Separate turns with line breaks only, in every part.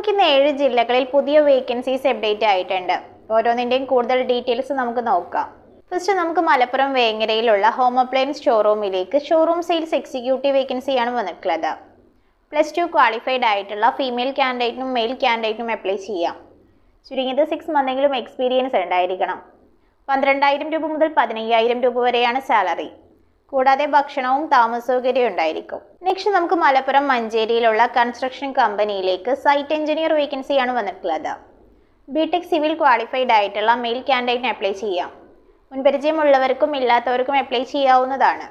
നമുക്ക് ഇന്ന് ഏഴ് ജില്ലകളിൽ പുതിയ വേക്കൻസീസ് അപ്ഡേറ്റ് ആയിട്ടുണ്ട്. ഓരോന്നിന്റെയും കൂടുതൽ ഡീറ്റെയിൽസ് നമുക്ക് നോക്കാം. ഫസ്റ്റ് നമുക്ക് മലപ്പുറം വേങ്ങരയിലുള്ള ഹോം അപ്ലയൻസ് ഷോറൂമിലേക്ക് ഷോറൂം സെയിൽസ് എക്സിക്യൂട്ടീവ് വേക്കൻസിയാണ് വന്നിട്ടുള്ളത്. പ്ലസ് ടു ക്വാളിഫൈഡ് ആയിട്ടുള്ള ഫീമെയിൽ കാൻഡിഡേറ്റിനും മെയിൽ കാൻഡിഡേറ്റിനും അപ്ലൈ ചെയ്യാം. ചുരുങ്ങിയത് സിക്സ് മന്തെങ്കിലും എക്സ്പീരിയൻസ് ഉണ്ടായിരിക്കണം. പന്ത്രണ്ടായിരം രൂപ മുതൽ പതിനയ്യായിരം രൂപ വരെയാണ് സാലറി കൂടാതെ ഭക്ഷണവും താമസ സൗകര്യവും ഉണ്ടായിരിക്കും നെക്സ്റ്റ് നമുക്ക് മലപ്പുറം മഞ്ചേരിയിലുള്ള കൺസ്ട്രക്ഷൻ കമ്പനിയിലേക്ക് സൈറ്റ് എഞ്ചിനീയർ വേക്കൻസിയാണ് വന്നിട്ടുള്ളത്. ബിടെക് സിവിൽ ക്വാളിഫൈഡ് ആയിട്ടുള്ള മെയിൽ കാൻഡിഡേറ്റിന് അപ്ലൈ ചെയ്യാം. മുൻപരിചയമുള്ളവർക്കും ഇല്ലാത്തവർക്കും അപ്ലൈ ചെയ്യാവുന്നതാണ്.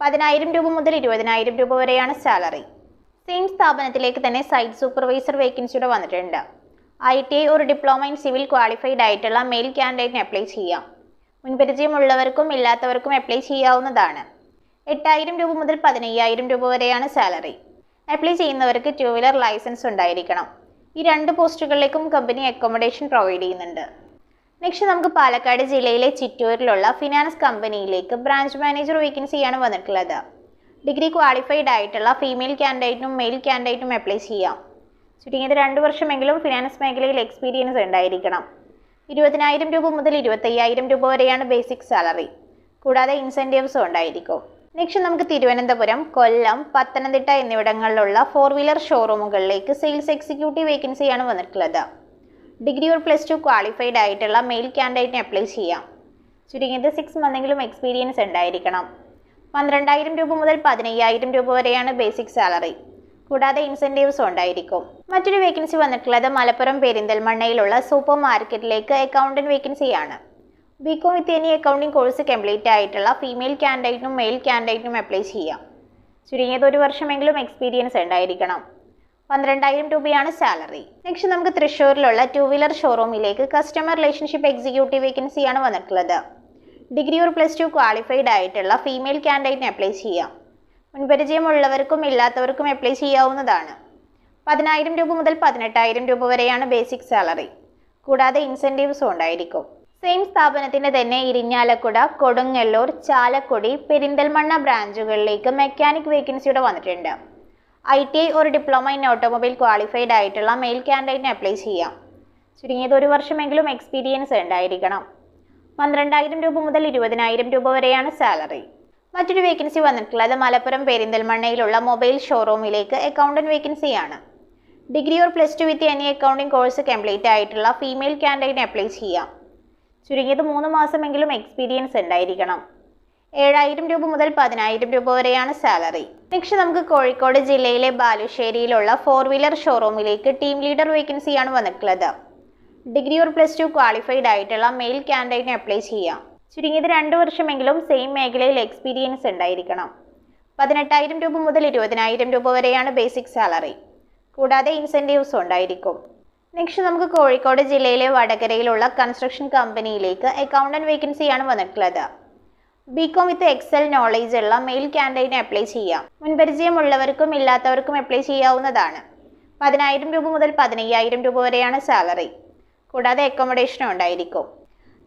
പതിനായിരം രൂപ മുതൽ ഇരുപതിനായിരം രൂപ വരെയാണ് സാലറി സെയിം സ്ഥാപനത്തിലേക്ക് തന്നെ സൈറ്റ് സൂപ്പർവൈസർ വേക്കൻസിയുടെ വന്നിട്ടുണ്ട്. ഐ ടി ഐ ഒരു ഡിപ്ലോമ ഇൻ സിവിൽ ക്വാളിഫൈഡ് ആയിട്ടുള്ള മെയിൽ കാൻഡിഡേറ്റിന് അപ്ലൈ ചെയ്യാം. മുൻപരിചയമുള്ളവർക്കും ഇല്ലാത്തവർക്കും അപ്ലൈ ചെയ്യാവുന്നതാണ്. എട്ടായിരം രൂപ മുതൽ പതിനയ്യായിരം രൂപ വരെയാണ് സാലറി അപ്ലൈ ചെയ്യുന്നവർക്ക് ടു വീലർ ലൈസൻസ് ഉണ്ടായിരിക്കണം. ഈ രണ്ട് പോസ്റ്റുകളിലേക്കും കമ്പനി അക്കോമഡേഷൻ പ്രൊവൈഡ് ചെയ്യുന്നുണ്ട്. നെക്സ്റ്റ് നമുക്ക് പാലക്കാട് ജില്ലയിലെ ചിറ്റൂരിലുള്ള ഫിനാൻസ് കമ്പനിയിലേക്ക് ബ്രാഞ്ച് മാനേജർ വേക്കൻസിയാണ് വന്നിട്ടുള്ളത്. ഡിഗ്രി ക്വാളിഫൈഡ് ആയിട്ടുള്ള ഫീമെയിൽ കാൻഡിഡേറ്റിനും മെയിൽ കാൻഡിഡേറ്റിനും അപ്ലൈ ചെയ്യാം. ചുരുങ്ങിയത് രണ്ട് വർഷമെങ്കിലും ഫിനാൻസ് മേഖലയിൽ എക്സ്പീരിയൻസ് ഉണ്ടായിരിക്കണം. ഇരുപതിനായിരം രൂപ മുതൽ ഇരുപത്തയ്യായിരം രൂപ വരെയാണ് ബേസിക് സാലറി കൂടാതെ ഇൻസെന്റീവ്സും ഉണ്ടായിരിക്കും. നെക്സ്റ്റ് നമുക്ക് തിരുവനന്തപുരം കൊല്ലം പത്തനംതിട്ട എന്നിവിടങ്ങളിലുള്ള ഫോർ വീലർ ഷോറൂമുകളിലേക്ക് സെയിൽസ് എക്സിക്യൂട്ടീവ് വേക്കൻസിയാണ് വന്നിട്ടുള്ളത്. Degree or plus two qualified ആയിട്ടുള്ള മെയിൽ ക്യാൻഡിഡേറ്റിന് അപ്ലൈ ചെയ്യാം. ചുരുങ്ങിയത് സിക്സ് മന്തെങ്കിലും എക്സ്പീരിയൻസ് ഉണ്ടായിരിക്കണം. പന്ത്രണ്ടായിരം രൂപ മുതൽ പതിനയ്യായിരം രൂപ വരെയാണ് ബേസിക് സാലറി കൂടാതെ ഇൻസെന്റീവ്സും ഉണ്ടായിരിക്കും. മറ്റൊരു വേക്കൻസി വന്നിട്ടുള്ളത് മലപ്പുറം പെരിന്തൽമണ്ണയിലുള്ള സൂപ്പർ മാർക്കറ്റിലേക്ക് അക്കൗണ്ടന്റ് വേക്കൻസിയാണ് BCom with any accounting course complete ആയിട്ടുള്ള ഫീമെയിൽ കാൻഡിഡേറ്റിനും മെയിൽ കാൻഡിഡേറ്റിനും അപ്ലൈ ചെയ്യാം. ചുരുങ്ങിയത് ഒരു വർഷമെങ്കിലും എക്സ്പീരിയൻസ് ഉണ്ടായിരിക്കണം. പന്ത്രണ്ടായിരം രൂപയാണ് സാലറി നെക്സ്റ്റ് നമുക്ക് തൃശ്ശൂരിലുള്ള ടു വീലർ ഷോറൂമിലേക്ക് കസ്റ്റമർ റിലേഷൻഷിപ്പ് എക്സിക്യൂട്ടീവ് വേക്കൻസിയാണ് വന്നിട്ടുള്ളത്. ഡിഗ്രി ഒരു പ്ലസ് ടു ക്വാളിഫൈഡ് ആയിട്ടുള്ള ഫീമെയിൽ ക്യാൻഡിഡേറ്റിന് അപ്ലൈ ചെയ്യാം. മുൻപരിചയമുള്ളവർക്കും ഇല്ലാത്തവർക്കും അപ്ലൈ ചെയ്യാവുന്നതാണ്. പതിനായിരം രൂപ മുതൽ പതിനെട്ടായിരം രൂപ വരെയാണ് ബേസിക് സാലറി കൂടാതെ ഇൻസെന്റീവ്സും ഉണ്ടായിരിക്കും. സെയിം സ്ഥാപനത്തിന്റെ തന്നെ ഇരിഞ്ഞാലക്കുട കൊടുങ്ങല്ലൂർ ചാലക്കുടി പെരിന്തൽമണ്ണ ബ്രാഞ്ചുകളിലേക്ക് മെക്കാനിക് വേക്കൻസിയുടെ വന്നിട്ടുണ്ട്. ഐ ടി ഐ ഒരു ഡിപ്ലോമ ഇൻ ഓട്ടോമൊബൈൽ ക്വാളിഫൈഡ് ആയിട്ടുള്ള മെയിൽ ക്യാൻഡിഡേറ്റിന് അപ്ലൈ ചെയ്യാം. ചുരുങ്ങിയത് ഒരു വർഷമെങ്കിലും എക്സ്പീരിയൻസ് ഉണ്ടായിരിക്കണം. പന്ത്രണ്ടായിരം രൂപ മുതൽ ഇരുപതിനായിരം രൂപ വരെയാണ് സാലറി മറ്റൊരു വേക്കൻസി വന്നിട്ടുള്ളത് മലപ്പുറം പെരിന്തൽമണ്ണയിലുള്ള മൊബൈൽ ഷോറൂമിലേക്ക് അക്കൗണ്ടന്റ് വേക്കൻസിയാണ് degree or plus two with any accounting course complete ആയിട്ടുള്ള ഫീമെയിൽ കാൻഡിഡേറ്റിന് അപ്ലൈ ചെയ്യാം. ചുരുങ്ങിയത് മൂന്ന് മാസമെങ്കിലും എക്സ്പീരിയൻസ് ഉണ്ടായിരിക്കണം. ഏഴായിരം രൂപ മുതൽ പതിനായിരം രൂപ വരെയാണ് സാലറി നെക്സ്റ്റ് നമുക്ക് കോഴിക്കോട് ജില്ലയിലെ ബാലുശ്ശേരിയിലുള്ള ഫോർ വീലർ ഷോറൂമിലേക്ക് ടീം ലീഡർ വേക്കൻസിയാണ് വന്നിട്ടുള്ളത്. Degree or plus two qualified ആയിട്ടുള്ള മെയിൽ കാൻഡിഡേറ്റിന് അപ്ലൈ ചെയ്യാം. ചുരുങ്ങിയത് രണ്ട് വർഷമെങ്കിലും സെയിം മേഖലയിൽ എക്സ്പീരിയൻസ് ഉണ്ടായിരിക്കണം. പതിനെട്ടായിരം രൂപ മുതൽ ഇരുപതിനായിരം രൂപ വരെയാണ് ബേസിക് സാലറി കൂടാതെ ഇൻസെന്റീവ്സ് ഉണ്ടായിരിക്കും. നെക്സ്റ്റ് നമുക്ക് കോഴിക്കോട് ജില്ലയിലെ വടകരയിലുള്ള കൺസ്ട്രക്ഷൻ കമ്പനിയിലേക്ക് അക്കൗണ്ടന്റ് വേക്കൻസിയാണ് വന്നിട്ടുള്ളത്. ബികോം വിത്ത് എക്സൽ നോളേജ് ഉള്ള മെയിൽ കാൻഡിഡേറ്റിന് അപ്ലൈ ചെയ്യാം. മുൻപരിചയമുള്ളവർക്കും ഇല്ലാത്തവർക്കും അപ്ലൈ ചെയ്യാവുന്നതാണ്. പതിനായിരം രൂപ മുതൽ പതിനയ്യായിരം രൂപ വരെയാണ് സാലറി കൂടാതെ അക്കോമഡേഷനും ഉണ്ടായിരിക്കും.